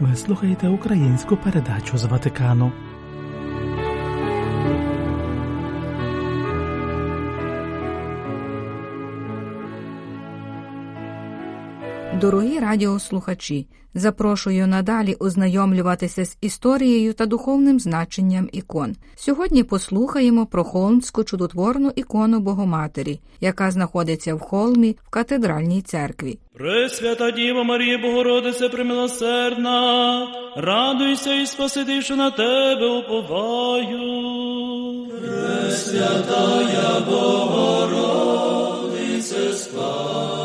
Ви слухаєте українську передачу з Ватикану. Дорогі радіослухачі, запрошую надалі ознайомлюватися з історією та духовним значенням ікон. Сьогодні послухаємо про холмську чудотворну ікону Богоматері, яка знаходиться в холмі в катедральній церкві. Пресвята Діва Марія Богородице премилосердна, радуйся і спасити, що на тебе уповаю. Пресвятая Богородице, спаси.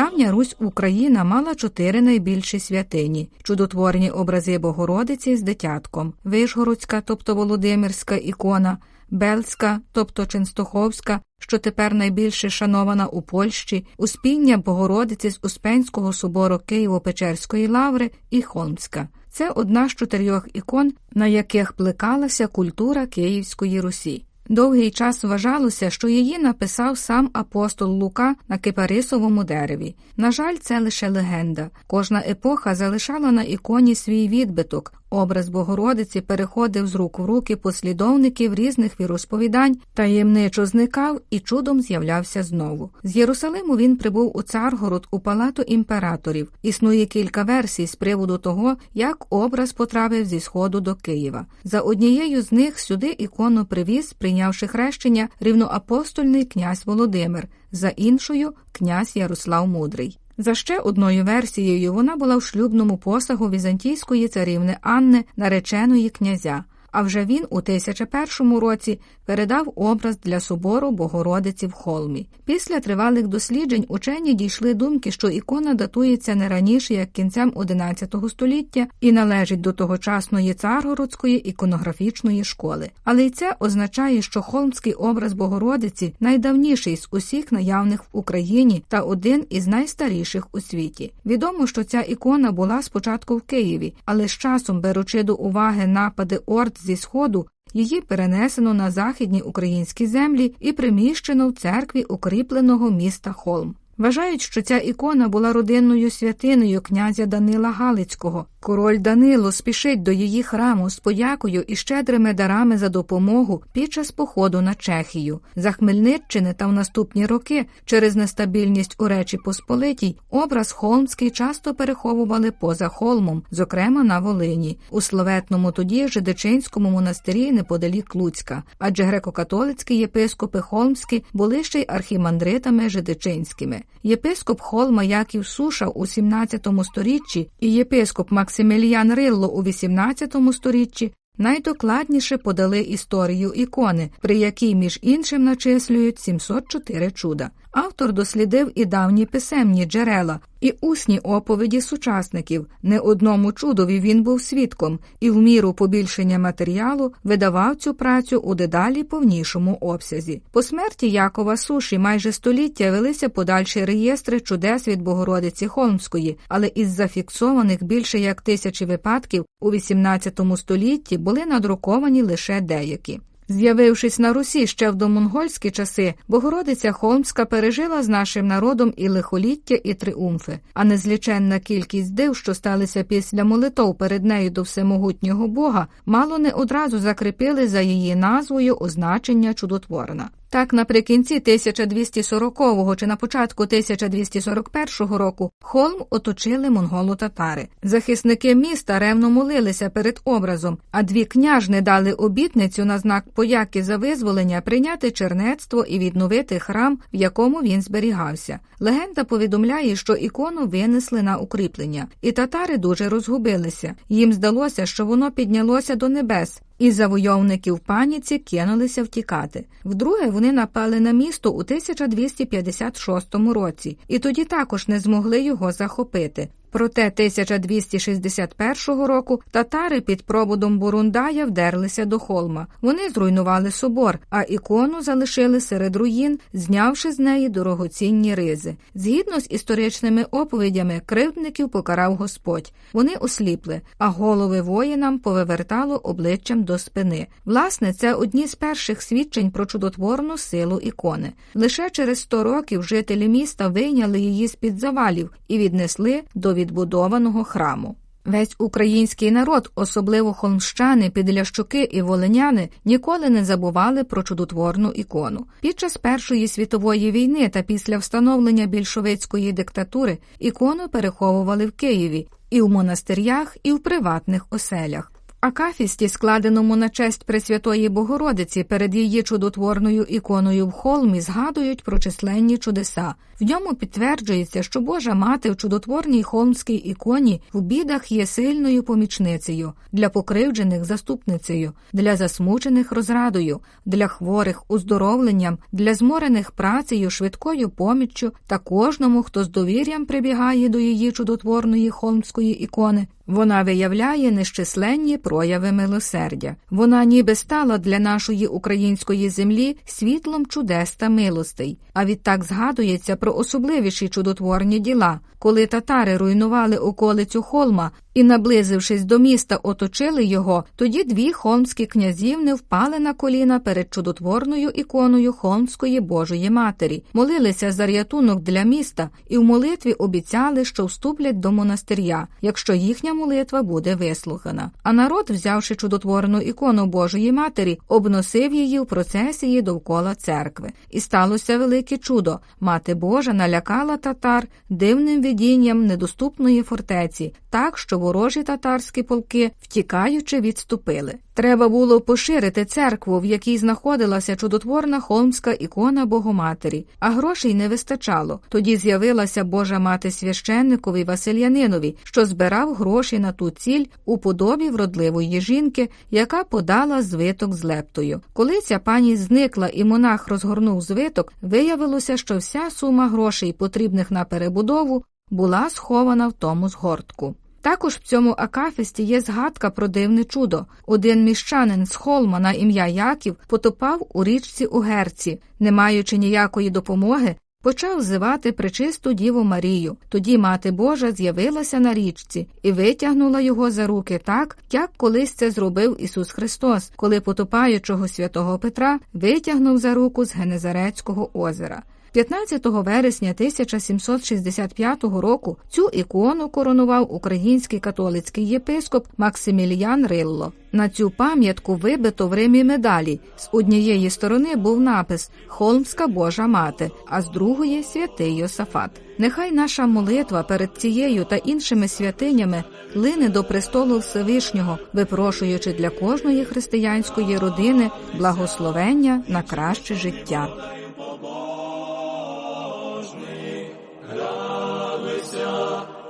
Давня Русь Україна мала чотири найбільші святині: чудотворні образи Богородиці з дитятком, Вишгородська, тобто Володимирська ікона, Бельська, тобто Ченстоховська, що тепер найбільше шанована у Польщі, Успіння Богородиці з Успенського собору Києво-Печерської лаври і Холмська. Це одна з чотирьох ікон, на яких плекалася культура Київської Русі. Довгий час вважалося, що її написав сам апостол Лука на кипарисовому дереві. На жаль, це лише легенда. Кожна епоха залишала на іконі свій відбиток. Образ Богородиці переходив з рук в руки послідовників різних віросповідань, таємничо зникав і чудом з'являвся знову. З Єрусалиму він прибув у Царгород у палату імператорів. Існує кілька версій з приводу того, як образ потрапив зі сходу до Києва. За однією з них сюди ікону привіз, прийнявши хрещення, рівноапостольний князь Володимир, за іншою князь Ярослав Мудрий. За ще одною версією вона була в шлюбному посагу візантійської царівни Анни, нареченої князя. А вже він у 1001 році передав образ для собору Богородиці в холмі. Після тривалих досліджень учені дійшли думки, що ікона датується не раніше як кінцем XI століття і належить до тогочасної царгородської іконографічної школи. Але й це означає, що холмський образ Богородиці найдавніший з усіх наявних в Україні та один із найстаріших у світі. Відомо, що ця ікона була спочатку в Києві, але з часом, беручи до уваги напади орд зі сходу, її перенесено на західні українські землі і приміщено в церкві укріпленого міста Холм. Вважають, що ця ікона була родинною святиною князя Данила Галицького. Король Данило спішить до її храму з подякою і щедрими дарами за допомогу під час походу на Чехію. За Хмельниччини та в наступні роки через нестабільність у Речі Посполитій образ Холмський часто переховували поза холмом, зокрема на Волині, у славетному тоді Жидичинському монастирі неподалік Луцька, адже греко-католицькі єпископи Холмські були ще й архімандритами Жидичинськими. Єпископ Холма Яків Суша у 17 сторіччі і єпископ Максиміліян Рилло у 18 сторіччі найдокладніше подали історію ікони, при якій між іншим начислюють 704 чуда. Автор дослідив і давні писемні джерела, і усні оповіді сучасників. Не одному чудові він був свідком, і в міру побільшення матеріалу видавав цю працю у дедалі повнішому обсязі. По смерті Якова Суші майже століття велися подальші реєстри чудес від Богородиці Холмської, але із зафіксованих більше як тисячі випадків у XVIII столітті були надруковані лише деякі. З'явившись на Русі ще в домонгольські часи, Богородиця Холмська пережила з нашим народом і лихоліття, і тріумфи, а незліченна кількість див, що сталися після молитов перед нею до всемогутнього Бога, мало не одразу закріпили за її назвою означення чудотворна. Так, наприкінці 1240-го чи на початку 1241 року холм оточили монголо-татари. Захисники міста ревно молилися перед образом, а дві княжни дали обітницю на знак пояки за визволення прийняти чернецтво і відновити храм, в якому він зберігався. Легенда повідомляє, що ікону винесли на укріплення, і татари дуже розгубилися. Їм здалося, що воно піднялося до небес. І завойовники в паніці кинулися втікати. Вдруге вони напали на місто у 1256 році, і тоді також не змогли його захопити. Проте 1261 року татари під проводом Бурундая вдерлися до холма. Вони зруйнували собор, а ікону залишили серед руїн, знявши з неї дорогоцінні ризи. Згідно з історичними оповідями, кривдників покарав Господь. Вони осліпли, а голови воїнам повивертало обличчям до спини. Власне, це одні з перших свідчень про чудотворну силу ікони. Лише через 100 років жителі міста вийняли її з під завалів і віднесли до нововідбудованого храму. Весь український народ, особливо холмщани, підлящуки і волиняни, ніколи не забували про чудотворну ікону. Під час Першої світової війни та після встановлення більшовицької диктатури ікону переховували в Києві і в монастирях, і в приватних оселях. Акафісті, складеному на честь Пресвятої Богородиці перед її чудотворною іконою в холмі, згадують про численні чудеса. В ньому підтверджується, що Божа мати в чудотворній холмській іконі в бідах є сильною помічницею, для покривджених заступницею, для засмучених розрадою, для хворих оздоровленням, для зморених працею, швидкою поміччю та кожному, хто з довір'ям прибігає до її чудотворної холмської ікони. Вона виявляє нещисленні прояви милосердя. Вона ніби стала для нашої української землі світлом чудес та милостей. А відтак згадується про особливіші чудотворні діла, коли татари руйнували околицю холма і, наблизившись до міста, оточили його. Тоді дві холмські князівни впали на коліна перед чудотворною іконою Холмської Божої Матері, молилися за рятунок для міста і в молитві обіцяли, що вступлять до монастиря, якщо їхня молитва буде вислухана. А народ, взявши чудотворну ікону Божої Матері, обносив її в процесії довкола церкви. І сталося велике чудо. Мати Божа налякала татар дивним видінням недоступної фортеці, так що ворожі татарські полки, втікаючи, відступили. Треба було поширити церкву, в якій знаходилася чудотворна холмська ікона Богоматері, а грошей не вистачало. Тоді з'явилася Божа мати священникові Васильянинові, що збирав гроші на ту ціль у подобі вродливої жінки, яка подала звиток з лептою. Коли ця пані зникла і монах розгорнув звиток, виявилося, що вся сума грошей, потрібних на перебудову, була схована в тому згортку. Також в цьому акафісті є згадка про дивне чудо. Один міщанин з холма на ім'я Яків потопав у річці Угерці, не маючи ніякої допомоги, почав взивати причисту Діву Марію. Тоді мати Божа з'явилася на річці і витягнула його за руки так, як колись це зробив Ісус Христос, коли потопаючого святого Петра витягнув за руку з Генезарецького озера. 15 вересня 1765 року цю ікону коронував український католицький єпископ Максиміліян Рилло. На цю пам'ятку вибито в Римі медалі. З однієї сторони був напис Холмська Божа Мати, а з другої святий Йосафат. Нехай наша молитва перед цією та іншими святинями лине до престолу Всевишнього, випрошуючи для кожної християнської родини благословення на краще життя.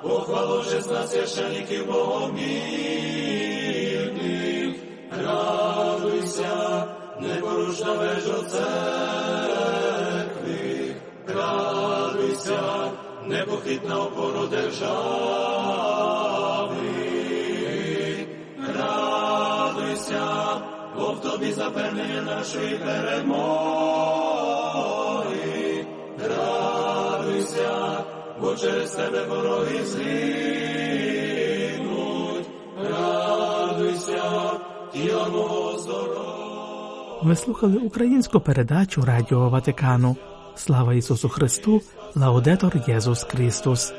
Похвалу чесна священиків богомільних, радуйся, непорушна вежа церкви, радуйся, непохитна опора держави, радуйся, бо в тобі запевнення нашої перемоги, бо через тебе вороги згинуть, радуйся, тіла мого здоров. Ви слухали українську передачу Радіо Ватикану. Слава Ісусу Христу! Лаудетор Єсус Христос!